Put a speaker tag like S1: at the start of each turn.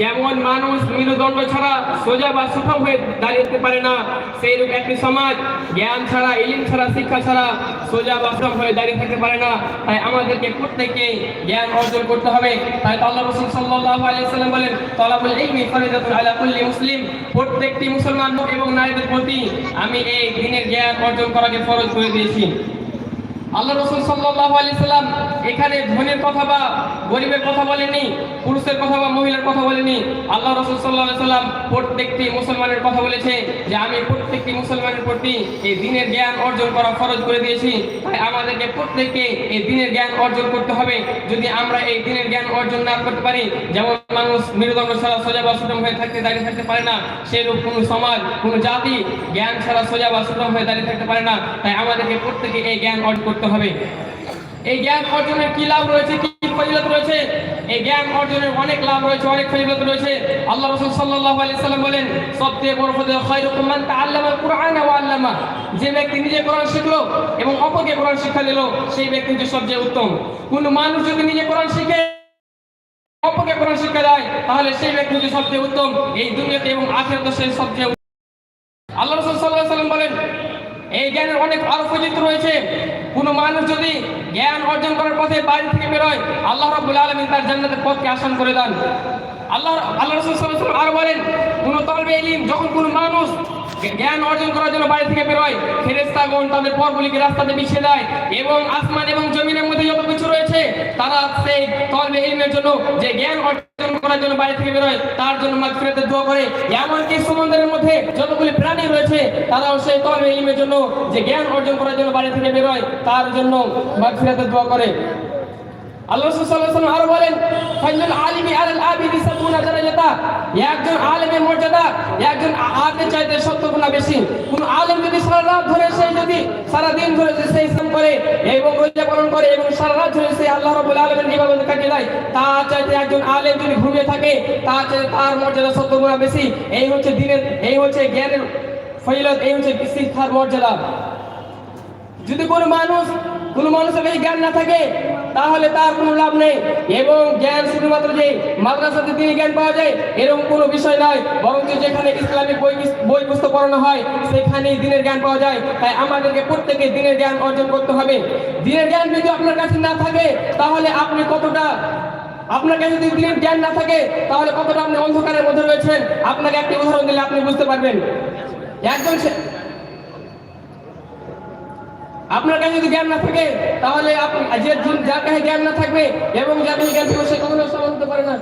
S1: যেমন মানুষ মেরুদণ্ড ছাড়া সোজা বা সুঠাম হয়ে দাঁড়িয়ে পারে না সেই রূপ একটি সমাজ, জ্ঞান ছাড়া, ইলিম ছাড়া, শিক্ষা ছাড়া সোজা বা সুঠাম হয়ে দাঁড়িয়ে থাকতে পারে না। তাই আমাদেরকে প্রত্যেককে জ্ঞান অর্জন করতে হবে। তাই আল্লাহ রসুল সাল্লাল্লাহু আলাইহি সাল্লাম বলেন, তলাবুল ইলমি ফরিদাতুন আলা কুল্লি মুসলিম। প্রত্যেকটি মুসলমান হোক এবং নারীদের প্রতি আমি এই দিনের জ্ঞান অর্জন করাকে ফরজ করে দিয়েছি। আল্লাহ রসুল সাল্লাহ আলি সাল্লাম এখানে ধনের কথা বা গরিবের কথা বলেনি পুরুষের কথা বা মহিলার কথা বলেনি আল্লাহ রসুল সাল্লাহ সাল্লাম প্রত্যেকটি মুসলমানের কথা বলেছে যে, আমি প্রত্যেকটি মুসলমানের প্রতি এই দিনের জ্ঞান অর্জন করা ফরজ করে দিয়েছি। তাই আমাদেরকে প্রত্যেককে এই দিনের জ্ঞান অর্জন করতে হবে। যদি আমরা এই দিনের জ্ঞান অর্জন না করতে পারি, যেমন মানুষ মেরুদণ্ড ছাড়া সোজা বা সুটম হয়ে থাকতে, দাঁড়িয়ে থাকতে পারে না। সেরূপ কোনো সমাজ, কোনো জাতি জ্ঞান ছাড়া সোজা বা সুটম হয়ে দাঁড়িয়ে থাকতে পারে না। তাই আমাদেরকে প্রত্যেকে এই জ্ঞান অর্জন করতে হবে। এই জ্ঞান অর্জনের কি লাভ রয়েছে, কি ফজিলত রয়েছে? এই জ্ঞান অর্জনের অনেক লাভ রয়েছে, অনেক ফজিলত রয়েছে। আল্লাহ রাসূল সাল্লাল্লাহু আলাইহি সাল্লাম বলেন, সবচেয়ে বড় ফজিলত খায়রুকুম মান তাআল্লামা আল কুরআন ওয়া আল্লামা। যে ব্যক্তি নিজে কোরআন শিখলো এবং অপরকে কোরআন শিক্ষা দিল, সেই ব্যক্তি সবচেয়ে উত্তম। কোন মানুষ যদি নিজে কোরআন শিখে অপরকে কোরআন শিক্ষা দেয়, তাহলে সেই ব্যক্তি হচ্ছে সবচেয়ে উত্তম। এই দুনিয়াতে এবং আখিরাতে সে সবচেয়ে আল্লাহ রাসূল সাল্লাল্লাহু সাল্লাম বলেন, এই জ্ঞানের অনেক আরও ফজিলত রয়েছে। কোনো মানুষ যদি জ্ঞান অর্জন করার পথে বাইরে থেকে বেরোয়, আল্লাহ রাব্বুল আলামিন তার জান্নাতের পথকে আসান করে দেন। আল্লাহ আল্লাহ রাসূল ওয়াসাল্লাম আরও বলেন, কোন তলবে ইলম যখন কোনো মানুষ জ্ঞান অর্জন করার জন্য বাইরে থেকে বেরোয় ফেরেশতাগণ তাদের পরগুলিকে রাস্তাতে বিছিয়ে দেয় এবং আসমান এবং জমিনের মধ্যে যত কিছু রয়েছে, তারা সেই তলবে ইলমের জন্য যে জ্ঞান অর্জন করার জন্য বাইরে থেকে বেরোয় তার জন্য মাগফিরাতের দোয়া করে। এমনকি সমুদ্রের মধ্যে যতগুলি প্রাণী রয়েছে, তারাও সেই তলবে ইলমের জন্য যে জ্ঞান অর্জন করার জন্য বাইরে থেকে বেরোয় তার জন্য মাগফিরাতের দোয়া করে। আল্লাহ রাসূল আরও বলেন, ফাইনাল আলিমি আলাল আবিদি সাবুনা দারাজাতা। একজন আলেমের মর্যাদা, একজন আলেমের চাইতে 70 গুণ বেশি। কোন আলেম যদি সারা রাত ধরে সে যদি সারা দিন ধরে সেই ইসলাম করে এবং রোজা পালন করে এবং সারা রাত ধরে সে আল্লাহ রাব্বুল আলামিনের ইবাদত কাটিয়ে দেয় তা চাইতে একজন আলেম যদি ঘুমিয়ে থাকে তা চাইতে তার মর্যাদা 70 গুণ বেশি। এই হচ্ছে দিনের, এই হচ্ছে জ্ঞানের ফজিলত এই হচ্ছে শিক্ষার মর্যাদা। যদি কোনো মানুষ, কোনো মানুষের কাছে জ্ঞান না থাকে তাহলে তার কোনো লাভ নেই। এবং জ্ঞান শুধুমাত্র যে মাদ্রাসাতে তিনি জ্ঞান পাওয়া যায়, এরকম কোনো বিষয় নয়। বরং যেখানে ইসলামিক বই বই পুস্তক পড়ানো হয়, সেখানেই দিনের জ্ঞান পাওয়া যায়। তাই আমাদেরকে প্রত্যেকে দিনের জ্ঞান অর্জন করতে হবে। দিনের জ্ঞান যদি আপনার কাছে না থাকে, তাহলে আপনি কতটা, আপনার কাছে যদি দিনের জ্ঞান না থাকে, তাহলে কতটা আপনি অন্ধকারের মধ্যে রয়েছেন? আপনাকে একটি উদাহরণ দিলে আপনি বুঝতে পারবেন। একজন আপনার কাছে যদি জ্ঞান না থাকে, তাহলে আপনি যে যার কাছে জ্ঞান না থাকবে, এবং কাছে জ্ঞান থাকবে, সে কখনো হতে পারে না।